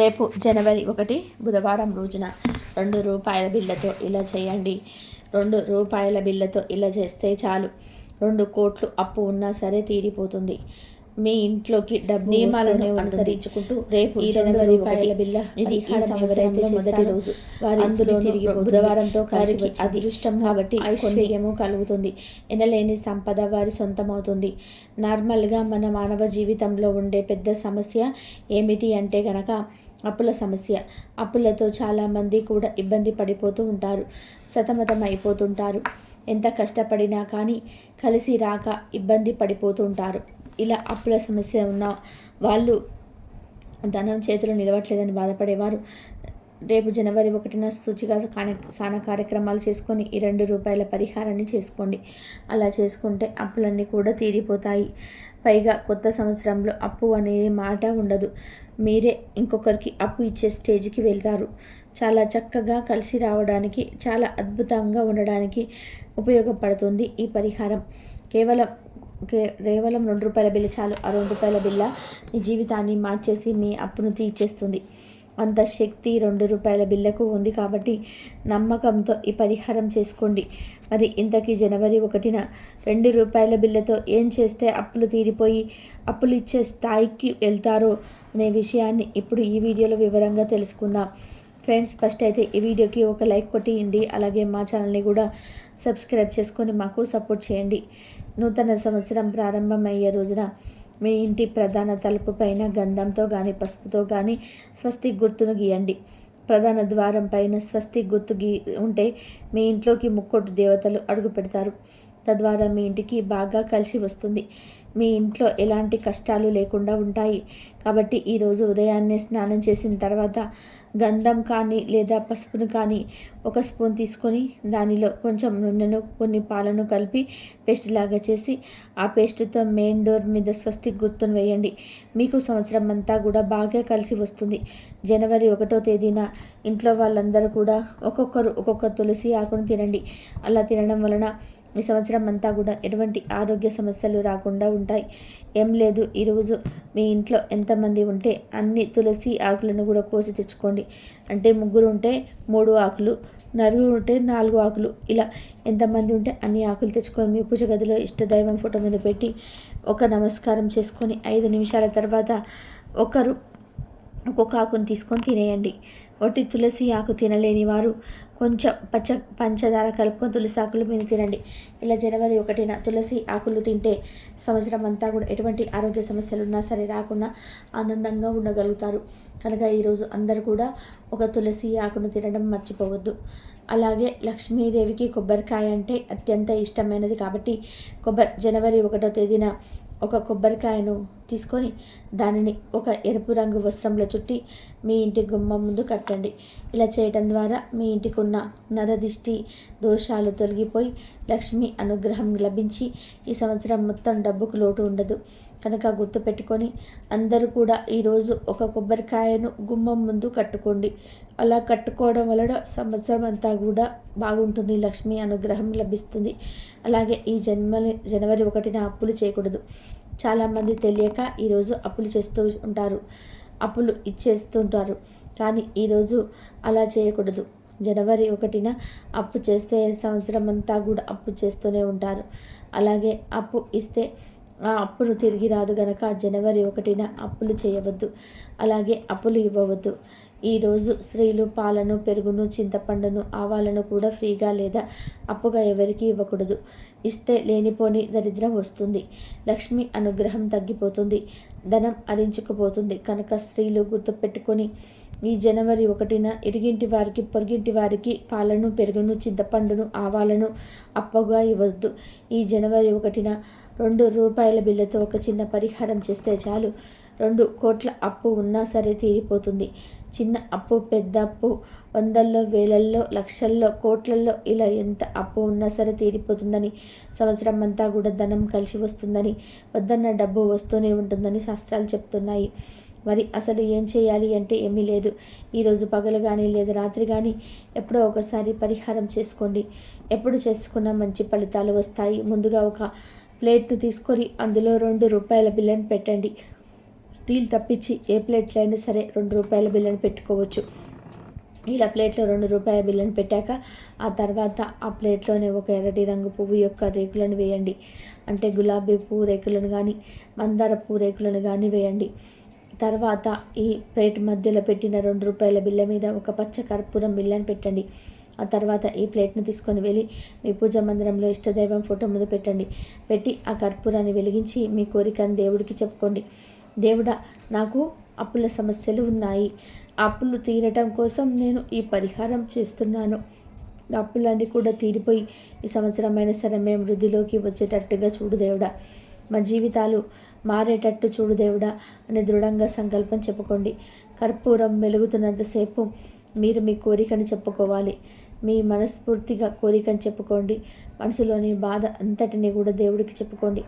రేపు జనవరి ఒకటి బుధవారం రోజున రెండు రూపాయల బిళ్ళతో ఇలా చేయండి. రెండు రూపాయల బిళ్ళతో ఇలా చేస్తే చాలు. రెండు కోట్లు అప్పు ఉన్నా సరే తీరిపోతుంది. మీ ఇంట్లోకి డబ్బు నియమాలను అనుసరించుకుంటూ రేపు ఈ జనవరి రూపాయల బిల్ల ఇది ఈ సంవత్సరంలో మొదటి రోజు వారి అందులో తిరిగి బుధవారంతో వారికి అదృష్టం కాబట్టి ఐశ్వర్యము కలుగుతుంది. ఎనలేని సంపద వారి సొంతమవుతుంది. నార్మల్గా మన మానవ జీవితంలో ఉండే పెద్ద సమస్య ఏమిటి అంటే గనక అప్పుల సమస్య. అప్పులతో చాలామంది కూడా ఇబ్బంది పడిపోతూ ఉంటారు. సతమతం అయిపోతుంటారు ఎంత కష్టపడినా కానీ కలిసి రాక ఇబ్బంది పడిపోతుంటారు ఇలా అప్పుల సమస్య ఉన్న వాళ్ళు ధనం చేతిలో నిలవట్లేదని బాధపడేవారు. రేపు జనవరి ఒకటిన సూచిగా సాన కార్యక్రమాలు చేసుకొని ఈ రెండు రూపాయల పరిహారాన్ని చేసుకోండి. అలా చేసుకుంటే అప్పులన్నీ కూడా తీరిపోతాయి. పైగా కొత్త సంవత్సరంలో అప్పు అనే మాట ఉండదు. మీరే ఇంకొకరికి అప్పు ఇచ్చే స్టేజ్కి వెళ్తారు. చాలా చక్కగా కలిసి రావడానికి చాలా అద్భుతంగా ఉండడానికి ఉపయోగపడుతుంది ఈ పరిహారం. కేవలం కేవలం రెండు రూపాయల బిల్ల చాలు. ఆ రెండు రూపాయల బిల్ల మీ జీవితాన్ని మార్చేసి మీ అప్పును తీర్చేస్తుంది. అంత శక్తి రెండు రూపాయల బిల్లకు ఉంది కాబట్టి నమ్మకంతో ఈ పరిహారం చేసుకోండి. మరి ఇంతకీ జనవరి ఒకటిన రెండు రూపాయల బిల్లతో ఏం చేస్తే అప్పులు తీరిపోయి అప్పులు ఇచ్చే స్థాయికి వెళ్తారో అనే విషయాన్ని ఇప్పుడు ఈ వీడియోలో వివరంగా తెలుసుకుందాం. ఫ్రెండ్స్ ఫస్ట్ అయితే ఈ వీడియోకి ఒక లైక్ కొట్టియండి. అలాగే మా ఛానల్ని కూడా సబ్స్క్రైబ్ చేసుకొని మాకు సపోర్ట్ చేయండి. నూతన సంవత్సరం ప్రారంభమయ్యే రోజున మీ ఇంటి ప్రధాన తలుపు పైన గంధంతో కానీ పసుపుతో కానీ స్వస్తిక్ గుర్తును గీయండి. ప్రధాన ద్వారం పైన స్వస్తిక్ గుర్తు గీ ఉంటే మీ ఇంట్లోకి ముక్కోటి దేవతలు అడుగు పెడతారు. తద్వారా మీ ఇంటికి బాగా కలిసి వస్తుంది. మీ ఇంట్లో ఎలాంటి కష్టాలు లేకుండా ఉంటాయి. కాబట్టి ఈరోజు ఉదయాన్నే స్నానం చేసిన తర్వాత గంధం కానీ లేదా పసుపును కానీ ఒక స్పూన్ తీసుకొని దానిలో కొంచెం నూనెను కొన్ని పాలను కలిపి పేస్ట్ లాగా చేసి ఆ పేస్ట్తో మెయిన్ డోర్ మీద స్వస్తి గుర్తును వేయండి. మీకు సంవత్సరం అంతా కూడా బాగా కలిసి వస్తుంది. జనవరి ఒకటో తేదీన ఇంట్లో వాళ్ళందరూ కూడా ఒక్కొక్కరు ఒక్కొక్క తులసి ఆకును తినండి. అలా తినడం వలన ఈ సంవత్సరం అంతా కూడా ఎటువంటి ఆరోగ్య సమస్యలు రాకుండా ఉంటాయి. ఏం లేదు ఈరోజు మీ ఇంట్లో ఎంతమంది ఉంటే అన్ని తులసి ఆకులను కూడా కోసి తెచ్చుకోండి. అంటే ముగ్గురు ఉంటే మూడు ఆకులు నలుగురు ఉంటే నాలుగు ఆకులు. ఇలా ఎంతమంది ఉంటే అన్ని ఆకులు తెచ్చుకొని మీ పూజ గదిలో ఇష్టదైవం ఫోటో మీద పెట్టి ఒక నమస్కారం చేసుకొని ఐదు నిమిషాల తర్వాత ఒకరు ఒక్కొక్క ఆకును తీసుకొని తినేయండి. ఒకటి తులసి ఆకు తినలేని వారు కొంచెం పచ్చ పంచదార కలుపుకొని తులసి ఆకులు మీద తినండి. ఇలా జనవరి ఒకటిన తులసి ఆకులు తింటే సంవత్సరం అంతా కూడా ఎటువంటి ఆరోగ్య సమస్యలు ఉన్నా సరే రాకుండా ఆనందంగా ఉండగలుగుతారు. కనుక ఈరోజు అందరూ కూడా ఒక తులసి ఆకును తినడం మర్చిపోవద్దు. అలాగే లక్ష్మీదేవికి కొబ్బరికాయ అంటే అత్యంత ఇష్టమైనది కాబట్టి కొబ్బరి జనవరి ఒకటో తేదీన ఒక కొబ్బరికాయను తీసుకొని దానిని ఒక ఎరుపు రంగు వస్త్రంలో చుట్టి మీ ఇంటి గుమ్మం ముందు కట్టండి. ఇలా చేయటం ద్వారా మీ ఇంటికి ఉన్న నరదిష్టి దోషాలు తొలగిపోయి లక్ష్మి అనుగ్రహం లభించి ఈ సంవత్సరం మొత్తం డబ్బుకు లోటు ఉండదు. కనుక గుర్తుపెట్టుకొని అందరూ కూడా ఈరోజు ఒక కొబ్బరికాయను గుమ్మం ముందు కట్టుకోండి. అలా కట్టుకోవడం వలన సంవత్సరం అంతా కూడా బాగుంటుంది. లక్ష్మి అనుగ్రహం లభిస్తుంది. అలాగే ఈ జన్మని జనవరి ఒకటిన అప్పులు చేయకూడదు. చాలామంది తెలియక ఈరోజు అప్పులు చేస్తూ ఉంటారు. అప్పులు ఇచ్చేస్తుంటారు కానీ ఈరోజు అలా చేయకూడదు. జనవరి ఒకటిన అప్పు చేస్తే సంవత్సరం అంతా కూడా అప్పు చేస్తూనే ఉంటారు. అలాగే అప్పు ఇస్తే ఆ అప్పును తిరిగి రాదు గనక జనవరి ఒకటిన అప్పులు చేయవద్దు అలాగే అప్పులు ఇవ్వవద్దు. ఈరోజు స్త్రీలు పాలను పెరుగును చింతపండును ఆవాలను కూడా ఫ్రీగా లేదా అప్పుగా ఎవరికీ ఇవ్వకూడదు. ఇస్తే లేనిపోని దరిద్రం వస్తుంది. లక్ష్మి అనుగ్రహం తగ్గిపోతుంది. ధనం అరించుకుపోతుంది. కనుక స్త్రీలు గుర్తుపెట్టుకొని ఈ జనవరి ఒకటిన ఇరిగింటి వారికి పొరుగింటి వారికి పాలను పెరుగును చింతపండును ఆవాలను అప్పుగా ఇవ్వద్దు ఈ జనవరి ఒకటిన రెండు రూపాయల బిల్లతో ఒక చిన్న పరిహారం చేస్తే చాలు. రెండు కోట్ల అప్పు ఉన్నా సరే తీరిపోతుంది. చిన్న అప్పు పెద్ద అప్పు వందల్లో వేలల్లో లక్షల్లో కోట్లల్లో ఇలా ఎంత అప్పు ఉన్నా సరే తీరిపోతుందని సంవత్సరం అంతా కూడా ధనం కలిసి వస్తుందని వద్దన్న డబ్బు వస్తూనే ఉంటుందని శాస్త్రాలు చెప్తున్నాయి. మరి అసలు ఏం చేయాలి అంటే ఏమీ లేదు. ఈరోజు పగలు కానీ లేదా రాత్రి కానీ ఎప్పుడో ఒకసారి పరిహారం చేసుకోండి. ఎప్పుడు చేసుకున్నా మంచి ఫలితాలు వస్తాయి. ముందుగా ఒక ప్లేట్ను తీసుకొని అందులో రెండు రూపాయల బిల్లను పెట్టండి. స్టీల్ తప్పించి ఏ ప్లేట్లో అయినా సరే రెండు రూపాయల బిల్లను పెట్టుకోవచ్చు. ఇలా ప్లేట్లో రెండు రూపాయల బిల్లను పెట్టాక ఆ తర్వాత ఆ ప్లేట్లోనే ఒక ఎర్రటి రంగు పువ్వు యొక్క రేకులను వేయండి. అంటే గులాబీ పువ్వు రేకులను కానీ మందార పువ్వు రేకులను కానీ వేయండి. తర్వాత ఈ ప్లేట్ మధ్యలో పెట్టిన రెండు రూపాయల బిల్ల మీద ఒక పచ్చ కర్పూరం బిల్లను పెట్టండి. ఆ తర్వాత ఈ ప్లేట్ను తీసుకొని వెళ్ళి మీ పూజ మందిరంలో ఇష్టదైవం ఫోటో ముందు పెట్టండి. పెట్టి ఆ కర్పూరాన్ని వెలిగించి మీ కోరికను దేవుడికి చెప్పుకోండి. దేవుడా నాకు అప్పుల సమస్యలు ఉన్నాయి. అప్పులు తీరటం కోసం నేను ఈ పరిహారం చేస్తున్నాను. అప్పులన్నీ కూడా తీరిపోయి ఈ సంవత్సరమైన సరే మేము వృద్ధిలోకి వచ్చేటట్టుగా చూడు దేవుడా. మా జీవితాలు మారేటట్టు చూడు దేవుడా అని దృఢంగా సంకల్పం చెప్పుకోండి. కర్పూరం వెలుగుతున్నంతసేపు మీరు మీ కోరికను చెప్పుకోవాలి. మీ మనస్ఫూర్తిగా కోరికని చెప్పుకోండి. మనసులోని బాధ అంతటిని కూడా దేవుడికి చెప్పుకోండి.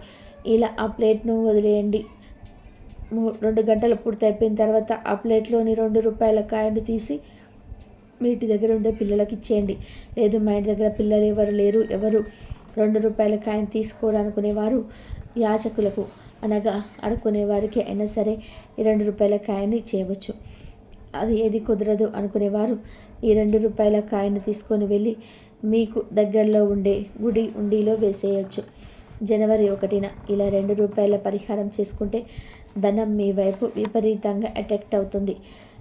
ఇలా ఆ ప్లేట్ను వదిలేయండి. రెండు గంటలు పూర్తి అయిపోయిన తర్వాత ఆ ప్లేట్లోని రెండు రూపాయల కాయను తీసి మీ ఇంటి దగ్గర ఉండే పిల్లలకి ఇచ్చేయండి. లేదు మా ఇంటి దగ్గర పిల్లలు ఎవరు లేరు. ఎవరు రెండు రూపాయల కాయను తీసుకోరనుకునేవారు? యాచకులకు అనగా అడుకునే వారికి అయినా సరే ఈ రెండు రూపాయల కాయని చేయవచ్చు అది ఏది కుదరదు అనుకునేవారు? ఈ రెండు రూపాయల కాయను తీసుకొని వెళ్ళి మీకు దగ్గరలో ఉండే గుడి ఉండిలో వేసేయచ్చు. జనవరి ఒకటిన ఇలా రెండు రూపాయల పరిహారం చేసుకుంటే ధనం మీ వైపు విపరీతంగా అట్రాక్ట్ అవుతుంది.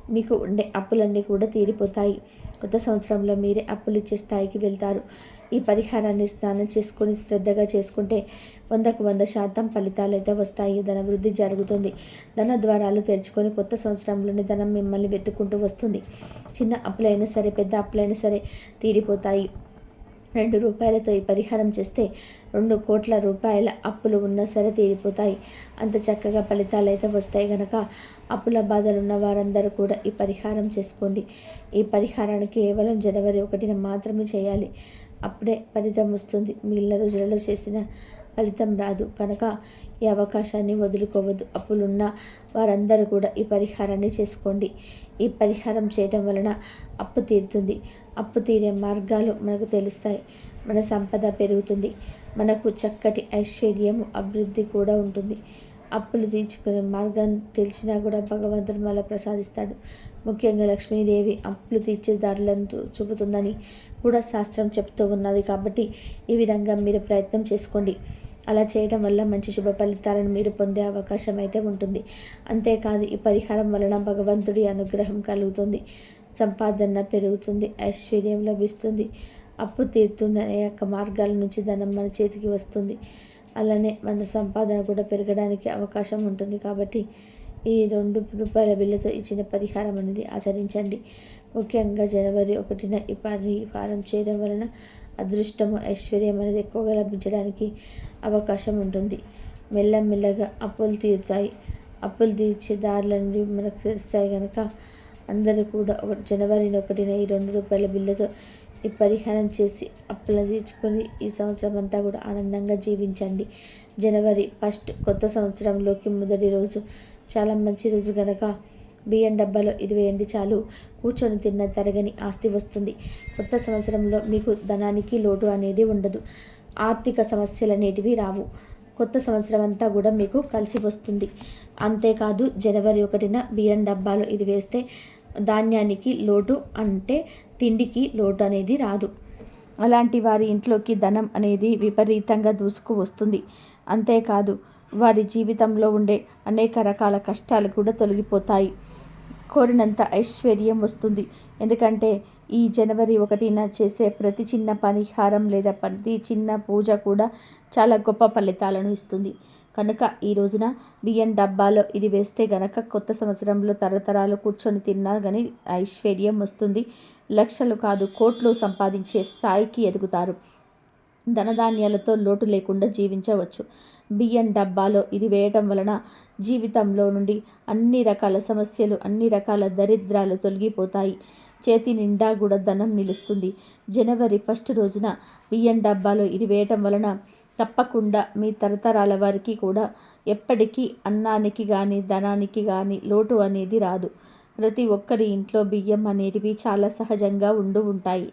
మీకు ఉండే అప్పులన్నీ కూడా తీరిపోతాయి. కొత్త సంవత్సరంలో మీరే అప్పులు ఇచ్చే స్థాయికి వెళ్తారు. ఈ పరిహారాన్ని స్నానం చేసుకొని శ్రద్ధగా చేసుకుంటే వందకు వంద శాతం ఫలితాలు అయితే వస్తాయి. ధన వృద్ధి జరుగుతుంది. ధన ద్వారాలు తెరుచుకొని కొత్త సంవత్సరంలోనే ధనం మిమ్మల్ని వెతుక్కుంటూ వస్తుంది. చిన్న అప్పులైనా సరే పెద్ద అప్పులైనా సరే తీరిపోతాయి. రెండు రూపాయలతో ఈ పరిహారం చేస్తే రెండు కోట్ల రూపాయల అప్పులు ఉన్నా సరే తీరిపోతాయి. అంత చక్కగా ఫలితాలు అయితే వస్తాయి కనుక అప్పుల బాధలు ఉన్న వారందరూ కూడా ఈ పరిహారం చేసుకోండి. ఈ పరిహారాన్ని కేవలం జనవరి ఒకటిన మాత్రమే చేయాలి. అప్పుడే ఫలితం వస్తుంది. మిగిలిన రోజులలో చేసిన ఫలితం రాదు. కనుక ఈ అవకాశాన్ని వదులుకోవద్దు. అప్పులున్న వారందరూ కూడా ఈ పరిహారాన్ని చేసుకోండి. ఈ పరిహారం చేయటం వలన అప్పు తీరుతుంది. అప్పు తీరే మార్గాలు మనకు తెలుస్తాయి. మన సంపద పెరుగుతుంది. మనకు చక్కటి ఐశ్వర్యము అభివృద్ధి కూడా ఉంటుంది. అప్పులు తీర్చుకునే మార్గం తెలిసినా కూడా భగవంతుడు మళ్ళీ ప్రసాదిస్తాడు. ముఖ్యంగా లక్ష్మీదేవి అప్పులు తీర్చే దారులను చూపుతుందని కూడా శాస్త్రం చెప్తూ ఉన్నది కాబట్టి ఈ విధంగా మీరు ప్రయత్నం చేసుకోండి. అలా చేయడం వల్ల మంచి శుభ ఫలితాలను మీరు పొందే అవకాశం అయితే ఉంటుంది. అంతేకాదు ఈ పరిహారం వలన భగవంతుడి అనుగ్రహం కలుగుతుంది. సంపాదన పెరుగుతుంది ఐశ్వర్యం లభిస్తుంది అప్పు తీరుతుంది అనే యొక్క మార్గాల నుంచి ధనం మన చేతికి వస్తుంది. అలానే మన సంపాదన కూడా పెరగడానికి అవకాశం ఉంటుంది. కాబట్టి ఈ రెండు రూపాయల బిల్లుతో ఇచ్చిన పరిహారం అనేది ఆచరించండి. ముఖ్యంగా జనవరి ఒకటిన ఈ పరిహారం చేయడం వలన అదృష్టము ఐశ్వర్యం అనేది ఎక్కువగా లభించడానికి అవకాశం ఉంటుంది. మెల్లమెల్లగా అప్పులు తీరుతాయి. అప్పులు తీర్చే దారులన్నీ మనకు తెలుస్తాయి కనుక అందరూ కూడా ఒక జనవరి ఒకటిన ఈ రెండు రూపాయల బిల్లుతో ఈ పరిహారం చేసి అప్పులు తీర్చుకొని ఈ సంవత్సరం అంతా కూడా ఆనందంగా జీవించండి. జనవరి ఫస్ట్ కొత్త సంవత్సరంలోకి మొదటి రోజు. చాలా మంచి రోజు కనుక బియ్యం డబ్బాలో ఇది వేయండి చాలు. కూర్చొని తిన్న తరగని ఆస్తి వస్తుంది. కొత్త సంవత్సరంలో మీకు ధనానికి లోటు అనేది ఉండదు. ఆర్థిక సమస్యలు అనేటివి రావు. కొత్త సంవత్సరం అంతా కూడా మీకు కలిసి వస్తుంది. అంతేకాదు జనవరి ఒకటిన బియ్యం డబ్బాలో ఇది వేస్తే ధాన్యానికి లోటు అంటే తిండికి లోటు అనేది రాదు. అలాంటి వారి ఇంట్లోకి ధనం అనేది విపరీతంగా దూసుకు వస్తుంది. అంతేకాదు వారి జీవితంలో ఉండే అనేక రకాల కష్టాలు కూడా తొలగిపోతాయి. కోరినంత ఐశ్వర్యం వస్తుంది. ఎందుకంటే ఈ జనవరి ఒకటిన చేసే ప్రతి చిన్న పరిహారం లేదా ప్రతి చిన్న పూజ కూడా చాలా గొప్ప ఫలితాలను ఇస్తుంది. కనుక ఈ రోజున బియ్యం డబ్బాలో ఇది వేస్తే గనక కొత్త సంవత్సరంలో తరతరాలు కూర్చొని తిన్నా కానీ ఐశ్వర్యం వస్తుంది. లక్షలు కాదు కోట్లు సంపాదించే స్థాయికి ఎదుగుతారు. ధనధాన్యాలతో లోటు లేకుండా జీవించవచ్చు. బియ్యం డబ్బాలో ఇది వేయటం వలన జీవితంలో నుండి అన్ని రకాల సమస్యలు అన్ని రకాల దరిద్రాలు తొలగిపోతాయి. చేతి నిండా కూడా ధనం నిలుస్తుంది. జనవరి ఫస్ట్ రోజున బియ్యం డబ్బాలో ఇది వేయటం వలన తప్పకుండా మీ తరతరాల వారికి కూడా ఎప్పటికీ అన్నానికి కానీ ధనానికి కానీ లోటు అనేది రాదు. ప్రతి ఒక్కరి ఇంట్లో బియ్యం అనేటివి చాలా సహజంగా ఉండు ఉంటాయి.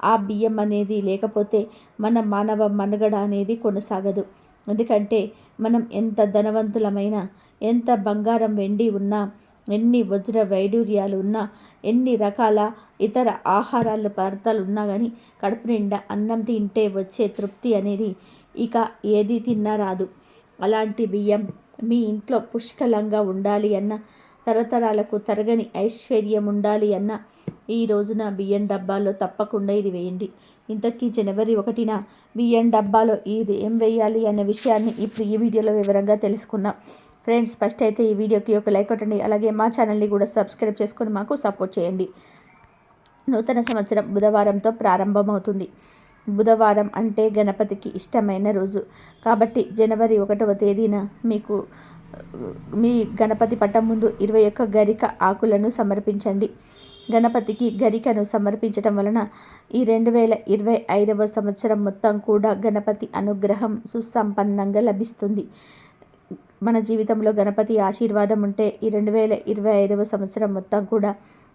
ఆ బియ్యం అనేది లేకపోతే మన మానవ మనుగడ అనేది కొనసాగదు. ఎందుకంటే మనం ఎంత ధనవంతులమైనా ఎంత బంగారం వెండి ఉన్నా ఎన్ని వజ్ర వైడూర్యాలు ఉన్నా ఎన్ని రకాల ఇతర ఆహారాలు పదార్థాలు ఉన్నా కానీ కడుపు నిండా అన్నం తింటే వచ్చే తృప్తి అనేది ఇక ఏది తిన్నా రాదు. అలాంటి బియ్యం మీ ఇంట్లో పుష్కలంగా ఉండాలి అన్న తరతరాలకు తరగని ఐశ్వర్యం ఉండాలి అన్న ఈ రోజున బియ్యం డబ్బాలో తప్పకుండా ఇది వేయండి. ఇంతకీ జనవరి ఒకటిన బియ్యం డబ్బాలో ఇది ఏం వేయాలి అనే విషయాన్ని ఇప్పుడు ఈ వీడియోలో వివరంగా తెలుసుకున్నాం. ఫ్రెండ్స్ ఫస్ట్ అయితే ఈ వీడియోకి ఒక లైక్ కొట్టండి. అలాగే మా ఛానల్ని కూడా సబ్స్క్రైబ్ చేసుకొని మాకు సపోర్ట్ చేయండి. నూతన సంవత్సరం బుధవారంతో ప్రారంభమవుతుంది. బుధవారం అంటే గణపతికి ఇష్టమైన రోజు. కాబట్టి జనవరి ఒకటవ తేదీన మీకు మీ గణపతి పట్టం ముందు ఇరవై ఒక్క గరిక ఆకులను సమర్పించండి. గణపతికి గరికను సమర్పించటం వలన ఈ రెండు వేల ఇరవై ఐదవ సంవత్సరం మొత్తం కూడా గణపతి అనుగ్రహం సుసంపన్నంగా లభిస్తుంది. మన జీవితంలో గణపతి ఆశీర్వాదం ఉంటే ఈ రెండు వేల ఇరవై ఐదవ సంవత్సరం మొత్తం కూడా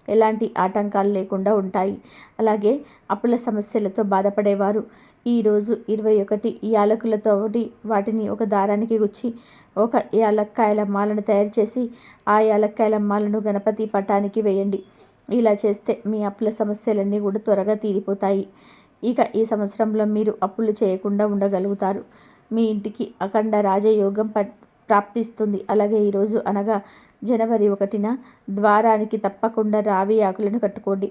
ఎలాంటి ఆటంకాలు లేకుండా ఉంటాయి. అలాగే అప్పుల సమస్యలతో బాధపడేవారు. ఈరోజు ఇరవై ఒకటి యాలకులతోటి వాటిని ఒక దారానికి గుచ్చి ఒక యాలక్కాయల మాలను తయారు చేసి ఆ యాలక్కాయల మాలను గణపతి పటానికి వేయండి. ఇలా చేస్తే మీ అప్పుల సమస్యలన్నీ కూడా త్వరగా తీరిపోతాయి. ఇక ఈ సంవత్సరంలో మీరు అప్పులు చేయకుండా ఉండగలుగుతారు. మీ ఇంటికి అఖండ రాజయోగం పట్ ప్రాప్తిస్తుంది. అలాగే ఈరోజు అనగా జనవరి ఒకటిన ద్వారానికి తప్పకుండా రావి ఆకులను కట్టుకోండి.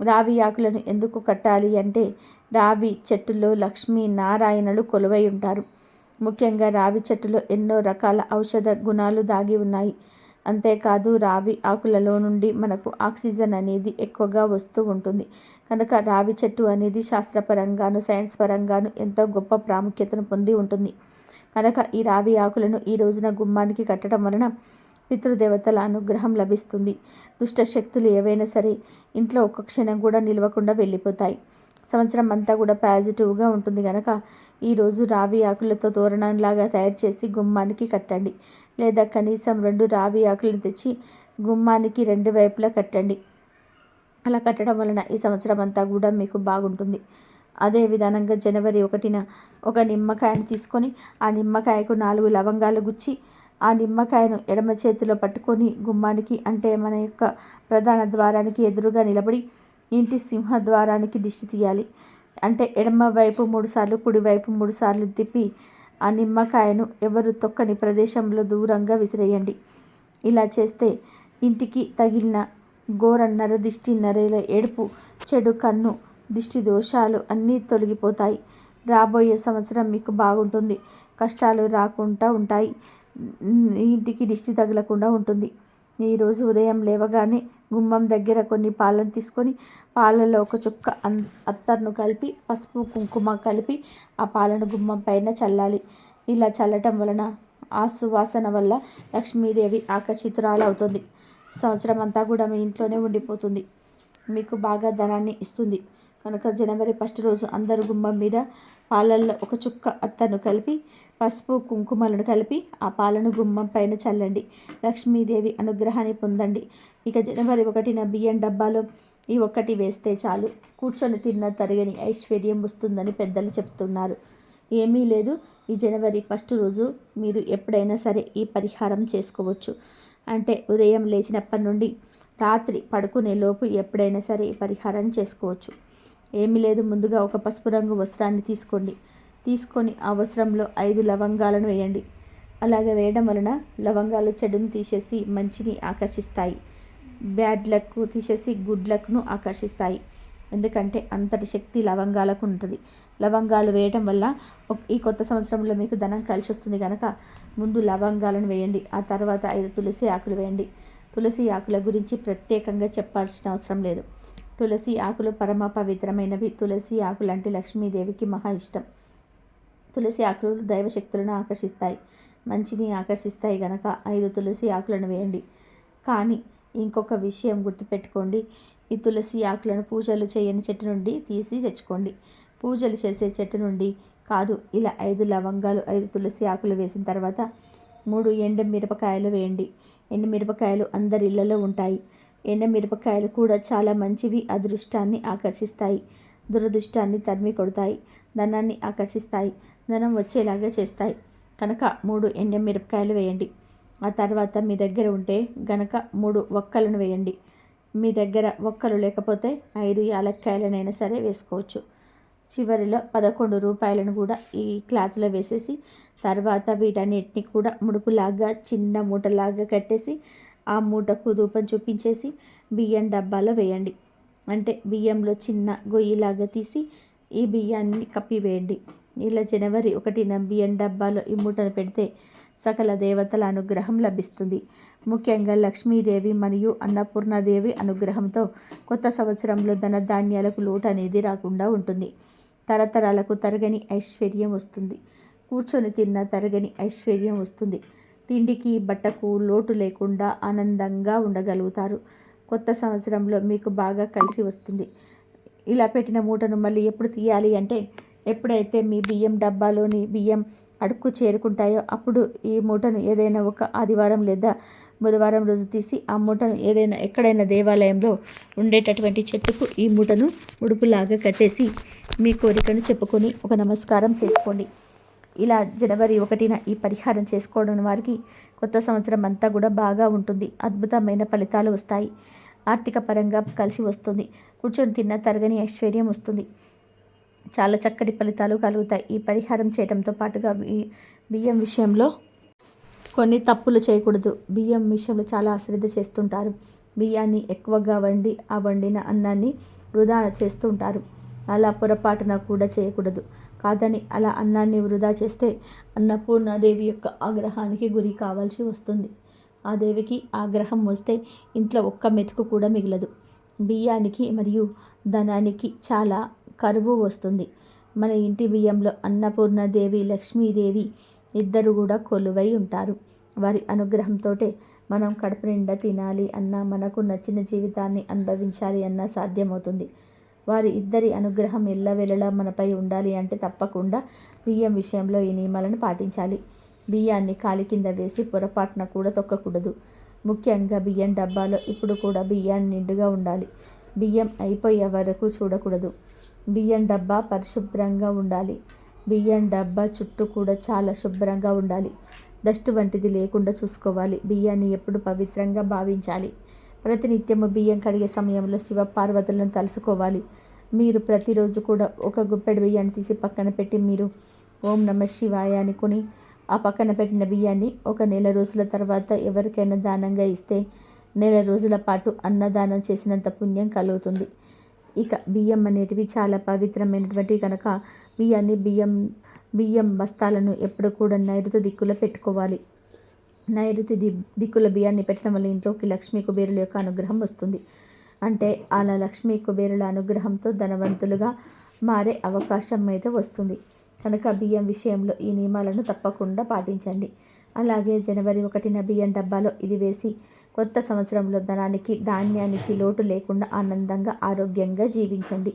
రావి ఆకులను ఎందుకు కట్టాలి అంటే రావి చెట్టులో లక్ష్మీ నారాయణులు కొలువై ఉంటారు. ముఖ్యంగా రావి చెట్టులో ఎన్నో రకాల ఔషధ గుణాలు దాగి ఉన్నాయి. అంతేకాదు రావి ఆకులలో నుండి మనకు ఆక్సిజన్ అనేది ఎక్కువగా వస్తూ ఉంటుంది. కనుక రావి చెట్టు అనేది శాస్త్రపరంగాను సైన్స్ పరంగాను ఎంతో గొప్ప ప్రాముఖ్యతను పొంది ఉంటుంది. కనుక ఈ రావి ఆకులను ఈ రోజున గుమ్మానికి కట్టడం వలన పితృదేవతల అనుగ్రహం లభిస్తుంది. దుష్ట శక్తులు ఏవైనా సరే ఇంట్లో ఒక్క క్షణం కూడా నిలవకుండా వెళ్ళిపోతాయి. సంవత్సరం అంతా కూడా పాజిటివ్గా ఉంటుంది కనుక ఈరోజు రావి ఆకులతో తోరణంలాగా తయారు చేసి గుమ్మానికి కట్టండి. లేదా కనీసం రెండు రావి ఆకులను తెచ్చి గుమ్మానికి రెండు వైపులా కట్టండి. అలా కట్టడం వలన ఈ సంవత్సరం అంతా కూడా మీకు బాగుంటుంది. అదే విధానంగా జనవరి ఒకటిన ఒక నిమ్మకాయను తీసుకొని ఆ నిమ్మకాయకు నాలుగు లవంగాలు గుచ్చి ఆ నిమ్మకాయను ఎడమ చేతిలో పట్టుకొని గుమ్మానికి అంటే మన యొక్క ప్రధాన ద్వారానికి ఎదురుగా నిలబడి ఇంటి సింహ ద్వారానికి దిష్టి తీయాలి. అంటే ఎడమ వైపు మూడుసార్లు కుడివైపు మూడుసార్లు తిప్పి ఆ నిమ్మకాయను ఎవరు తొక్కని ప్రదేశంలో దూరంగా విసిరేయండి. ఇలా చేస్తే ఇంటికి తగిలిన ఘోర నర దిష్టి నరేల ఏడుపు చెడు కన్ను దిష్టి దోషాలు అన్నీ తొలగిపోతాయి. రాబోయే సంవత్సరం మీకు బాగుంటుంది. కష్టాలు రాకుండా ఉంటాయి. ఇంటికి దిష్టి తగలకుండా ఉంటుంది. ఈరోజు ఉదయం లేవగానే గుమ్మం దగ్గర కొన్ని పాలను తీసుకొని పాలలో ఒక చుక్క అత్తర్ను కలిపి పసుపు కుంకుమ కలిపి ఆ పాలను గుమ్మం పైన చల్లాలి. ఇలా చల్లటం వలన ఆ సువాసన వల్ల లక్ష్మీదేవి ఆకర్షితురాలు అవుతుంది. సంవత్సరం అంతా కూడా మీ ఇంట్లోనే ఉండిపోతుంది. మీకు బాగా ధనాన్ని ఇస్తుంది. కనుక జనవరి ఫస్ట్ రోజు అందరు గుమ్మం మీద పాలల్లో ఒక చుక్క అత్తను కలిపి పసుపు కుంకుమలను కలిపి ఆ పాలను గుమ్మం పైన చల్లండి. లక్ష్మీదేవి అనుగ్రహాన్ని పొందండి. ఇక జనవరి ఒకటిన బియ్యం డబ్బాలో ఈ ఒక్కటి వేస్తే చాలు. కూర్చొని తిన్న తరగని ఐశ్వర్యం వస్తుందని పెద్దలు చెప్తున్నారు. ఏమీ లేదు. ఈ జనవరి ఫస్ట్ రోజు మీరు ఎప్పుడైనా సరే ఈ పరిహారం చేసుకోవచ్చు. అంటే ఉదయం లేచినప్పటి నుండి రాత్రి పడుకునే లోపు ఎప్పుడైనా సరే ఈ పరిహారం చేసుకోవచ్చు. ఏమీ లేదు. ముందుగా ఒక పసుపు రంగు వస్త్రాన్ని తీసుకోండి. తీసుకొని ఆ వస్త్రంలో ఐదు లవంగాలను వేయండి. అలాగే వేయడం వలన లవంగాలు చెడును తీసేసి మంచిని ఆకర్షిస్తాయి. బ్యాడ్ లక్ తీసేసి గుడ్ లక్ను ఆకర్షిస్తాయి. ఎందుకంటే అంతటి శక్తి లవంగాలకు ఉంటుంది. లవంగాలు వేయడం వల్ల ఈ కొత్త సంవత్సరంలో మీకు ధనం కలిసి వస్తుంది కనుక ముందు లవంగాలను వేయండి. ఆ తర్వాత ఐదు తులసి ఆకులు వేయండి. తులసి ఆకుల గురించి ప్రత్యేకంగా చెప్పాల్సిన అవసరం లేదు. తులసి ఆకులు పరమ పవిత్రమైనవి. తులసి ఆకులంటే లక్ష్మీదేవికి మహా ఇష్టం. తులసి ఆకులు దైవశక్తులను ఆకర్షిస్తాయి. మంచిని ఆకర్షిస్తాయి గనక ఐదు తులసి ఆకులను వేయండి. కానీ ఇంకొక విషయం గుర్తుపెట్టుకోండి. ఈ తులసి ఆకులను పూజలు చేయని చెట్టు నుండి తీసి తెచ్చుకోండి. పూజలు చేసే చెట్టు నుండి కాదు ఇలా ఐదు లవంగాలు ఐదు తులసి ఆకులు వేసిన తర్వాత మూడు ఎండ మిరపకాయలు వేయండి. ఎండు మిరపకాయలు అందరి ఇళ్ళలో ఉంటాయి. ఎండ మిరపకాయలు కూడా చాలా మంచివి అదృష్టాన్ని ఆకర్షిస్తాయి దురదృష్టాన్ని తరిమి కొడతాయి ధనాన్ని ఆకర్షిస్తాయి ధనం వచ్చేలాగా చేస్తాయి. కనుక మూడు ఎండ మిరపకాయలు వేయండి. ఆ తర్వాత మీ దగ్గర ఉంటే గనక మూడు ఒక్కలను వేయండి. మీ దగ్గర ఒక్కలు లేకపోతే ఐదు యాలక్కాయలనైనా సరే వేసుకోవచ్చు. చివరిలో పదకొండు రూపాయలను కూడా ఈ క్లాత్లో వేసేసి తర్వాత వీటన్నిటిని కూడా ముడుపులాగా చిన్న మూటలాగా కట్టేసి ఆ మూటకు ధూపం చూపించేసి బియ్యం డబ్బాలో వేయండి. అంటే బియ్యంలో చిన్న గొయ్యిలాగా తీసి ఈ బియ్యాన్ని కప్పివేయండి. ఇలా జనవరి ఒకటిన బియ్యం డబ్బాలో ఈ మూటను పెడితే సకల దేవతల అనుగ్రహం లభిస్తుంది. ముఖ్యంగా లక్ష్మీదేవి మరియు అన్నపూర్ణాదేవి అనుగ్రహంతో కొత్త సంవత్సరంలో ధనధాన్యాలకు లోటు అనేది రాకుండా ఉంటుంది. తరతరాలకు తరగని ఐశ్వర్యం వస్తుంది. కూర్చొని తిన్న తరగని ఐశ్వర్యం వస్తుంది. తిండికి బట్టకు లోటు లేకుండా ఆనందంగా ఉండగలుగుతారు. కొత్త సంవత్సరంలో మీకు బాగా కలిసి వస్తుంది. ఇలా పెట్టిన మూటను మళ్ళీ ఎప్పుడు తీయాలి అంటే ఎప్పుడైతే మీ బియ్యం డబ్బాలోని బియ్యం అడుక్కు చేరుకుంటాయో అప్పుడు ఈ మూటను ఏదైనా ఒక ఆదివారం లేదా బుధవారం రోజు తీసి ఆ మూటను ఏదైనా ఎక్కడైనా దేవాలయంలో ఉండేటటువంటి చెట్టుకు ఈ మూటను ఉడుపులాగా కట్టేసి మీ కోరికను చెప్పుకొని ఒక నమస్కారం చేసుకోండి. ఇలా జనవరి ఒకటిన ఈ పరిహారం చేసుకోవడం వారికి కొత్త సంవత్సరం అంతా కూడా బాగా ఉంటుంది. అద్భుతమైన ఫలితాలు వస్తాయి. ఆర్థిక పరంగా కలిసి వస్తుంది. కూర్చొని తిన్న తరగని ఐశ్వర్యం వస్తుంది. చాలా చక్కటి ఫలితాలు కలుగుతాయి. ఈ పరిహారం చేయడంతో పాటుగా బియ్యం విషయంలో కొన్ని తప్పులు చేయకూడదు. బియ్యం విషయంలో చాలా అశ్రద్ధ చేస్తుంటారు. బియ్యాన్ని ఎక్కువగా వండి ఆ వండిన అన్నాన్ని వృధా చేస్తుంటారు. అలా పొరపాటున కూడా చేయకూడదు. కాదని అలా అన్నాన్ని వృధా చేస్తే అన్నపూర్ణాదేవి యొక్క ఆగ్రహానికి గురి కావాల్సి వస్తుంది. ఆ దేవికి ఆగ్రహం వస్తే ఇంట్లో ఒక్క మెతుకు కూడా మిగలదు. బియ్యానికి మరియు ధనానికి చాలా కరువు వస్తుంది. మన ఇంటి బియ్యంలో అన్నపూర్ణాదేవి లక్ష్మీదేవి ఇద్దరు కూడా కొలువై ఉంటారు. వారి అనుగ్రహంతో మనం కడుపు నిండా తినాలి అన్న మనకు నచ్చిన జీవితాన్ని అనుభవించాలి అన్న సాధ్యమవుతుంది. వారి ఇద్దరి అనుగ్రహం ఎల్లవెల్లలా మనపై ఉండాలి అంటే తప్పకుండా బియ్యం విషయంలో ఈ నియమాలను పాటించాలి. బియ్యాన్ని కాలి కింద వేసి పొరపాటున కూడా తొక్కకూడదు. ముఖ్యంగా బియ్యం డబ్బాలో ఇప్పుడు కూడా బియ్యాన్ని నిండుగా ఉండాలి. బియ్యం అయిపోయే వరకు చూడకూడదు. బియ్యం డబ్బా పరిశుభ్రంగా ఉండాలి. బియ్యం డబ్బా చుట్టూ కూడా చాలా శుభ్రంగా ఉండాలి. డస్ట్ వంటిది లేకుండా చూసుకోవాలి. బియ్యాన్ని ఎప్పుడు పవిత్రంగా భావించాలి. ప్రతినిత్యము బియ్యం కడిగే సమయంలో శివ పార్వతులను తలుసుకోవాలి. మీరు ప్రతిరోజు కూడా ఒక గుప్పెడు బియ్యాన్ని తీసి పక్కన పెట్టి మీరు ఓం నమ శివాయ అనుకుని ఆ పక్కన పెట్టిన బియ్యాన్ని ఒక నెల రోజుల తర్వాత ఎవరికైనా దానంగా ఇస్తే నెల రోజుల పాటు అన్నదానం చేసినంత పుణ్యం కలుగుతుంది. ఇక బియ్యం అనేటివి చాలా పవిత్రమైనటువంటి కనుక బియ్యాన్ని బియ్యం బియ్యం బస్తాలను ఎప్పుడు కూడా నైరుతి దిక్కులో పెట్టుకోవాలి. నైరుతి ది దిక్కుల బియ్యాన్ని పెట్టడం వల్ల ఇంట్లోకి లక్ష్మీ కుబేరుల యొక్క అనుగ్రహం వస్తుంది. అంటే అలా లక్ష్మీ కుబేరుల అనుగ్రహంతో ధనవంతులుగా మారే అవకాశం అయితే వస్తుంది. కనుక బియ్యం విషయంలో ఈ నియమాలను తప్పకుండా పాటించండి. అలాగే జనవరి ఒకటిన బియ్యం డబ్బాలో ఇది వేసి కొత్త సంవత్సరంలో ధనానికి ధాన్యానికి లోటు లేకుండా ఆనందంగా ఆరోగ్యంగా జీవించండి.